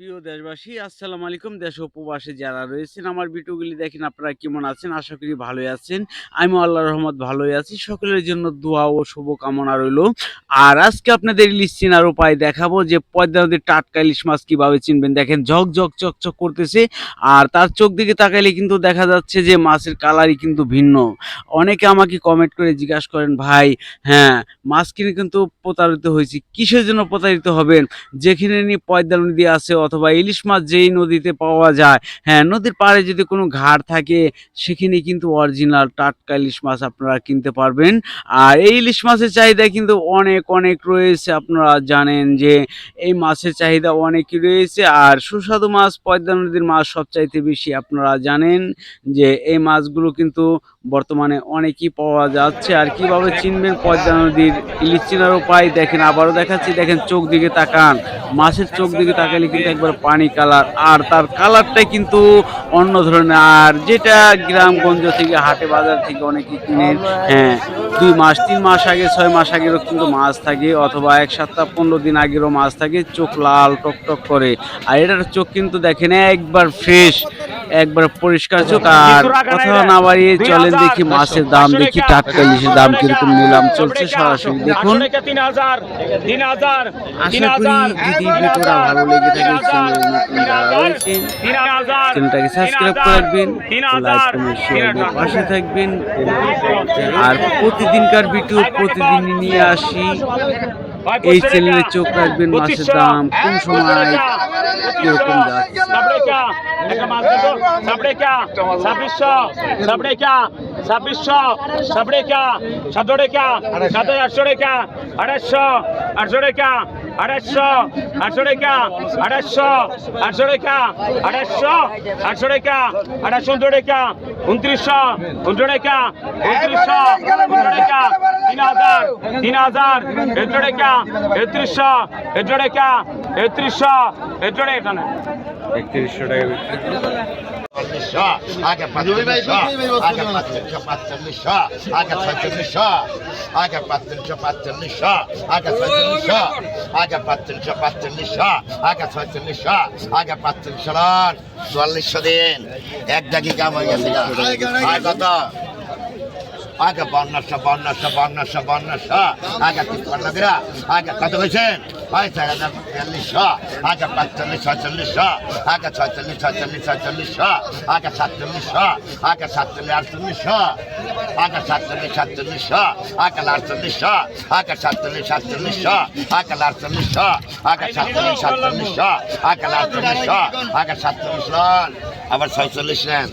প্রিয় দেশবাসী, আসসালামু আলাইকুম। দেশ উপবাসে যারা রয়েছেন, আমার ভিডিওগুলি দেখেন আপনারা কেমন আছেন? আশা করি ভালোই আছেন। আমি আল্লাহ রহমত ভালোই আছি। সকলের জন্য দোয়া ও শুভকামনা রইল। আর আজকে আপনাদের ইলিশ চেনার উপায় দেখাবো যে পদ্মা নদীর টাটকা ইলিশ মাছ কীভাবে চিনবেন? দেখেন ঝক ঝক চক চক করতেছে। আর তার চোখ দিকে তাকাইলে কিন্তু দেখা যাচ্ছে যে মাছের কালারই কিন্তু ভিন্ন। অনেকে আমাকে কমেন্ট করে জিজ্ঞাসা করেন, ভাই হ্যাঁ মাছ কিনে কিন্তু প্রতারিত হয়েছি। কিসের জন্য প্রতারিত হবেন? যেখানে নিয়ে পদ্মা নদী আছে অথবা ইলিশ মাছ যেই নদীতে পাওয়া যায় হ্যাঁ নদীর পাড়ে যদি কোনো ঘাট থাকে, সেখানে কিন্তু অরিজিনাল টাটকা ইলিশ মাছ আপনারা কিনতে পারবেন। আর এই ইলিশ মাছের চাহিদা কিন্তু অনেক অনেক রয়েছে। আপনারা জানেন যে এই মাছের চাহিদা অনেকই রয়েছে। আর সুস্বাদু মাছ পদ্মা নদীর মাছ সবচাইতে বেশি আপনারা জানেন যে এই মাছগুলো কিন্তু বর্তমানে অনেকই পাওয়া যাচ্ছে। আর কীভাবে চিনবেন পদ্মা নদীর ইলিশ চেনার উপায়? দেখেন, আবারও দেখাচ্ছি। দেখেন, চোখ দিকে তাকান। মাছের চোখ দিকে তাকালে কিন্তু একবার পানি কালার। আর তার কালারটাই কিন্তু অন্য ধরনের। আর যেটা গ্রামগঞ্জ থেকে, হাটে বাজার থেকে অনেকে কিনে হ্যাঁ দুই মাস, তিন মাস আগে, ছয় মাস আগেরও কিন্তু মাছ থাকে, অথবা এক সপ্তাহ, পনেরো দিন আগেরও মাছ থাকে, চোখ লাল টক টক করে। আর এটার চোখ কিন্তু দেখেন একবার ফ্রেশ। একবার পরিষ্কার চোখ আর কথা না বাড়িয়ে চলেন দেখি মাছের দাম দেখি টাটকা ইলিশের দাম কীরকম নিলাম চলছে সরাসরি দেখুন। আশা করি যদি ভিডিওটা ভালো লেগে থাকে চ্যানেলটাকে সাবস্ক্রাইব করে রাখবেন তিন লাইক কমেন্ট শেয়ার দিয়ে পাশে থাকবেন। আর প্রতিদিনকার ভিডিও প্রতিদিন নিয়ে আসি। এই চ্যানেলে চোখ রাখবেন মাছের দাম কোন সময় কীরকম যাচ্ছে? ছাব্বিশশো। ছাব্বিশশো। সাবড়েকা সাতশো টাকা সাত আটশো টাকা আড়াইশো। আটশো টাকা আড়াইশো। আটশো টাকা আড়াইশো। আটশো টাকা আড়াইশো। আটশো টাকা আড়াইশো টাকা উনত্রিশশো উনত্রিশশো তিন হাজার তিন হাজার এত্র টাকা একত্রিশশো এত্র টাকা একত্রিশশো এত্র টাকা না একত্রিশশো টাকা আগে পাঁচচল্লিশশো আগে পাঁচচল্লিশশো পাঁচচল্লিশশো আগে ছয়চল্লিশশো আগে পাঁচচল্লিশশো পাঁচচল্লিশশো আগে ছয়চল্লিশশো আগে পাঁচচল্লিশশো পাঁচচল্লিশশো আগে ছয়চল্লিশশো আগে পাঁচচল্লিশশো চুয়াল্লিশশো দিন। এক জায়গায় কাম হয়ে গেছে আর কত? আগে বান্না বান্না বান্না বান্না আগা তিপ্পান্ন গ্রা আগে কত হয়েছেন? Ankara'da 50 şah, aga 45 açılış şah, aga çatılış açılış açılış şah, aga çatılış şah, aga çatılış artılmış şah, aga çatılış çatılış şah, aga artılmış şah, aga çatılış artılmış şah, aga artılmış şah, aga çatılış artılmış şah, aga artılmış şah, aga çatılmış lan. Ama çatılış ne?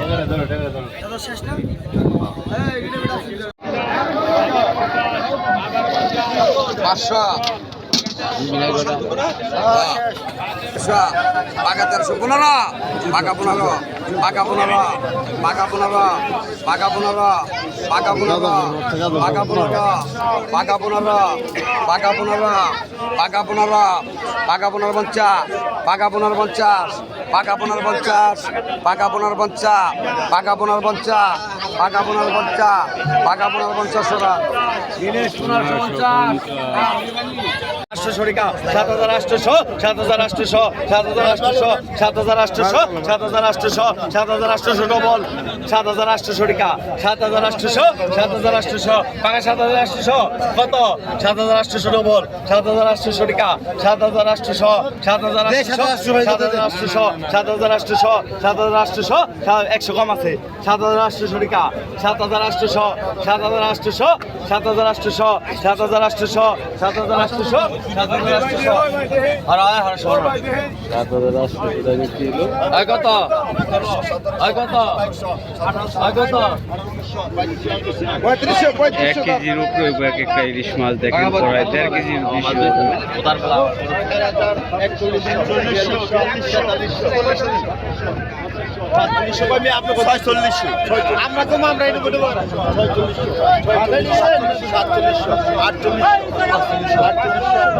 Evet, evet, evet. Arkadaşlar, güle güle. পাঁচশো বাঘা তেরোশো পনেরো বাঘা পনেরো বাঘা পনেরো বাঘা পনেরো বাঘা পনেরো বাঘা পনেরো বাঘা পনেরো বাঘা পনেরো বাঘা পনেরো বাঘা পনেরো বাঘা পনেরো পঞ্চাশ বাঘা পনেরো পঞ্চাশ বাঘা পনেরো পঞ্চাশ বাঘা পনেরো পঞ্চাশ বাঘা পনেরো পঞ্চাশ পাকা পনেরো পঞ্চা পাকা পনেরো পঞ্চাশ টাকা পঞ্চাশ আটশোশো টাকা সাত হাজার আটশোশো সাত হাজার আটশোশো সাত হাজার আটশোশো সাত হাজার আটশোশো সাত হাজার আটশোশো সাত হাজার আটশোশো ডবল সাত হাজার আটশোশো টাকা সাত হাজার আটশোশো সাত হাজার আটশোশো টাকা সাত হাজার আটশোশো কত সাত হাজার আটশোশো ডবল সাত হাজার আটশোশো টাকা সাত হাজার আটশোশো সাত হাজার আটশোশো সাত হাজার আটশোশো সাত হাজার আটশোশো সাত হাজার আটশোশো একশো কম আছে সাত হাজার আটশোশো টাকা সাত হাজার আটশোশো সাত হাজার আটশোশো সাত হাজার আটশোশো সাত হাজার আটশোশো সাত হাজার আটশোশো সাত হাজার আটশোশো কত এক কেজির উপরে এক একটা ইলিশ মাছ দেখেন প্রায় দেড় কেজির বেশি আমরা কম আমরা এটা সাতচল্লিশশো আটচল্লিশশো আটচল্লিশশো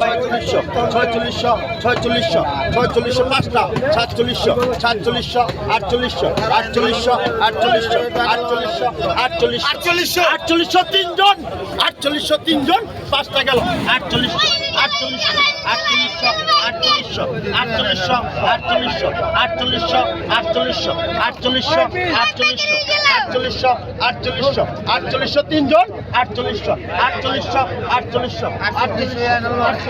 হ্যাঁ চল্লিশশো ছয়চল্লিশশো ছয়চল্লিশশো ছয়চল্লিশশো পাঁচটা সাতচল্লিশশো সাতচল্লিশশো আটচল্লিশশো আটচল্লিশশো আটচল্লিশশো আটচল্লিশশো আটচল্লিশ আটচল্লিশশো আটচল্লিশশো তিনজন আটচল্লিশশো তিনজন পাঁচটা গেল আটচল্লিশশো আটচল্লিশশো আটচল্লিশশো আটচল্লিশশো আটচল্লিশশো আটচল্লিশশো আটচল্লিশশো আটচল্লিশশো আটচল্লিশশো আটচল্লিশশো আটচল্লিশশো আটচল্লিশশো তিনজন আটচল্লিশশো আটচল্লিশশো আটচল্লিশশো আটচল্লিশশো আটচল্লিশশো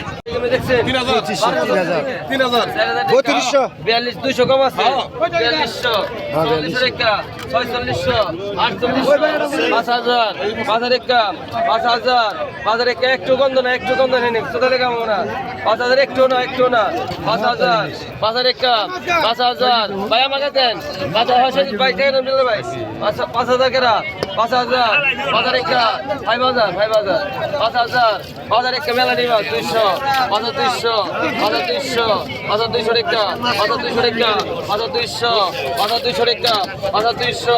মাসো তে নাই বত্রিশশো। বিয়াল্লিশ দুইশো কম আছে। বিয়াল্লিশশো। চল্লিশ রেখা ছয়চল্লিশশো। আটচল্লিশশো। পাঁচ হাজার। পাঁচ একা পাঁচ হাজার। পাঁচ একা একটু গন্ধ না একটু গন্ধ নেই কোথায় কেমন না। পাঁচ হাজার একটু না একটু না। পাঁচ হাজার। পাঁচ হাজার একা পাঁচ হাজার। ভাই আমাকে দেন। পাঁচ হাজার ভাই দেখেন ভাই। পাঁচ পাঁচ হাজার কেরা? পাঁচ হাজার হাজার একা ফাইভ হাজার ফাইভ হাজার। পাঁচ হাজার হাজার একা মেলা নিবা, দুইশো হাজার দুইশো হাজার দুইশো হাজার দুইশো পাঁচ হাজার দুইশো পাঁচ হাজার দুইশো হাজার দুইশো পাঁচ হাজার দুইশো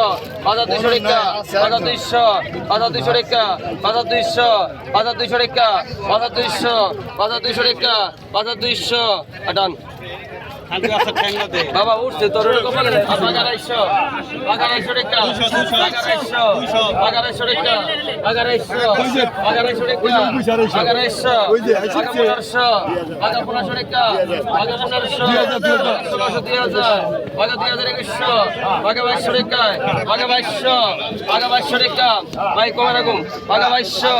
হাজার দুইশো পাঁচ হাজার দুইশো হাজার দুইশো পাঁচ হাজার দুইশো হাজার দুইশো পাঁচ হাজার দুইশো হাজার দুইশো পাঁচ হাজার দুইশো। ডান বাবা উঠছে তোর কপালে আগারাইশো আগারাইশো রেখা। আগারাইশো আগারাইশো রেখা। আগারাইশো আগারাইশো রেখা। আগারাইশো আগাপনেরশো আগাপনেরশো রেখা। আগাপনেরশো ষোলোশো দুই হাজার আগা দুই হাজার। একুশশো আগা বাইশশো রেখা আগা বাইশশো আগা বাইশশো রেখা। ভাই কমে রাখুন। আগা বাইশশো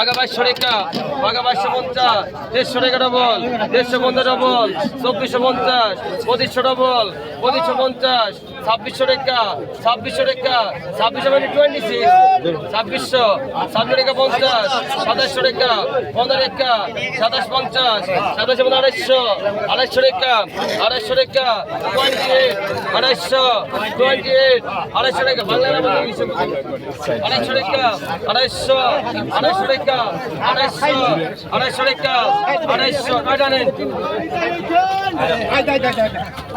আগা বাইশশো রেখা। আগা বাইশশো পঞ্চাশ। দেড়শো রেখা ডবল দেড়শো পঞ্চাশ ডবল চব্বিশশো পঞ্চাশ। পঁচিশশো ডবল পঁচিশশো পঞ্চাশ, ছাব্বিশশো রেখা ছাব্বিশশো রেখা, ছাব্বিশশো মানে টোয়েন্টি সিক্স ছাব্বিশশো ছাব্বিশ রেখা পঞ্চাশ, সাতাশশো রেখা, পনেরো রেখা, সাতাশ পঞ্চাশ, সাতাশশো মানে আড়াইশো আড়াইশো রেখা আড়াইশো রেখা টোয়েন্টি এইট আড়াইশো টোয়েন্টি এইট আড়াইশো রেখা, বাংলা আড়াইশো রেখা, আড়াইশো আড়াইশো রেখা, আড়াইশো আড়াইশো রেখা, আড়াইশো, কয়টা নেন? ಆಯ್ತು ಆಯ್ತು ಆಯ್ತು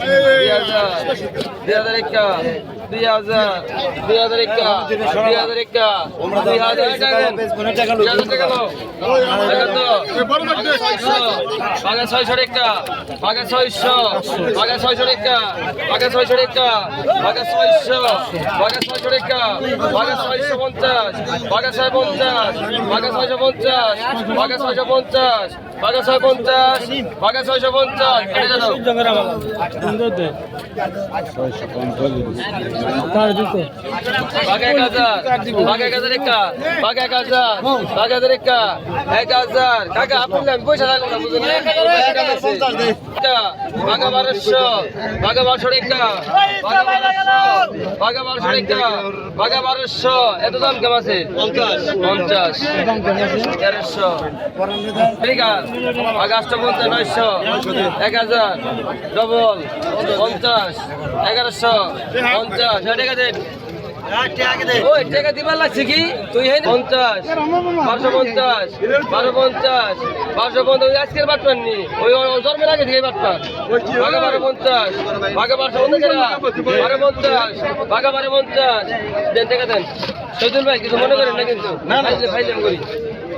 দুই হাজার একটা দুই হাজার একটা দুই হাজার একটা দুই হাজার একটা বাঘা ছয়শো। রেখা বাঘা ছয়শো বাঘা ছয়শো রেখা বাঘা ছয়শো রেখা বাঘা ছয়শো বাঘা ছয়শো রেখা বাঘা ছয়শো পঞ্চাশ বাঘা ছয় পঞ্চাশ বাঘা ছয়শো পঞ্চাশ। বাগা ছয় পঞ্চাশ বাগা ছয়শো পঞ্চাশ। বাঘ এক হাজার বাঘ এক হাজার একা বাঘ এক হাজার বাঘ হাজার একা এক হাজার। কাকা, আপনি আমি পয়সা থাকব বাঘা বাঘা বাঘা বাঘা বারোশো একা বারোশো। এত দাম কেমন আছে? পঞ্চাশ। পঞ্চাশ। তেরোশো। ঠিক আছে বাঘা অষ্টপঞ্চাশ নয়শো। এক হাজার। ডবল। পঞ্চাশ। এগারোশো। পঞ্চাশ। ঠিক আছে ওই টাকা দিবার লাগছে কি? তুই হেন পঞ্চাশ। বারোশো পঞ্চাশ। বারো পঞ্চাশ। বারোশো পঞ্চাশ। আজকের বাট পাননি ওই জন্মের আগে থেকে বাট পান বারো পঞ্চাশ। বাঘা বারোশো পঞ্চাশ। বারো পঞ্চাশ। বাঘা বারো পঞ্চাশ। দেন টাকা দেন। সৈদুল ভাই কিছু মনে করেন না কিন্তু? ফাইলে ফাইলে করি।